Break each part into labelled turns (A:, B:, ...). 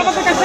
A: আমাদের কাছে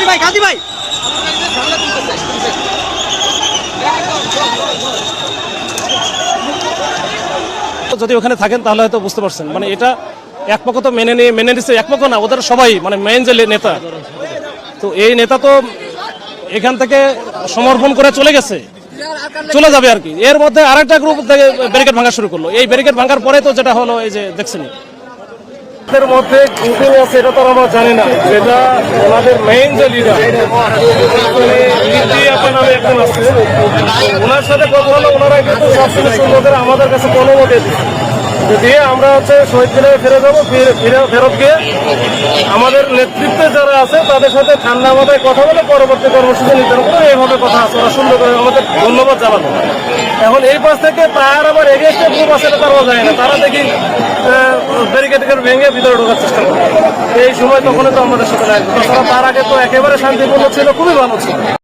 A: এই ভাই কাজী ভাই।
B: যদি ওখানে থাকেন, তাহলে হয়তো বুঝতে পারছেন। মানে এটা এক পক্ষ তো মেনে নিয়ে মেনে নিচ্ছে এক পক্ষ না, ওদের সবাই মানে মেন যে নেতা। তো এই নেতা তো এখান থেকে সমর্পণ করে চলে গেছে। চলে যাবে আর কি। এর মধ্যে আরেকটা গ্রুপ ব্যারিকেড ভাঙা শুরু করল। এই ব্যারিকেড ভাঙার পরে তো যেটা হলো, এই যে দেখছেন এদের মধ্যে গ্রুপিং আছে, এটা তো আমরা জানি না। যেটা ওনাদের মেইন যে লিডার নামে একজন আছে। ওনার সাথে কথা হলো ওনারা কিন্তু সবসময় আমাদের কাছে দিচ্ছে যে দিয়ে আমরা হচ্ছে শহীদ মিনারে ফিরে যাব, ফিরে ফিরে- ফেরত গিয়ে আমাদের নেতৃত্বে যারা আছে, তাদের সাথে ঠান্ডা মাথায় কথা বলে পরবর্তী কর্মসূচি নির্ধারণ করে এইভাবে কথা আছে। ওরা সুন্দর করে আমাদের ধন্যবাদ জানাব। এখন এই পাশ থেকে তার আবার এগেস্টে গ্রুপ আছে তারা যায় না। তারা দেখি ব্যারিকেড ভেঙে ভিতরে ঢোকার চেষ্টা করে। এই সময় তখন তো আমাদের সাথে লাগবে তার আগে তো একেবারে শান্তিপূর্ণ ছিল, খুবই ভালো ছিল।